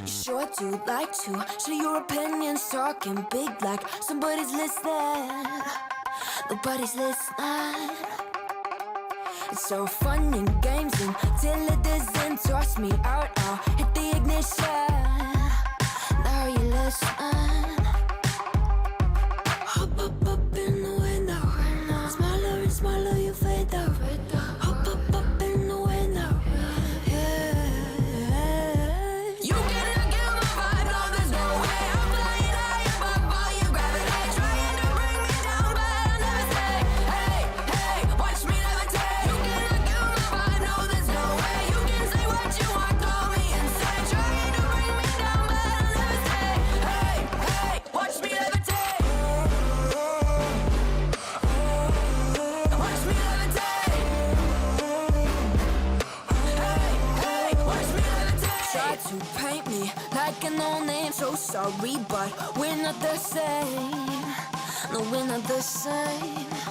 You sure do like to share your opinions, talking big like somebody's listening. Nobody's listening. It's so fun and games until it isn't. trust me. Try to paint me like an old name. So sorry, but we're not the same. No, we're not the same.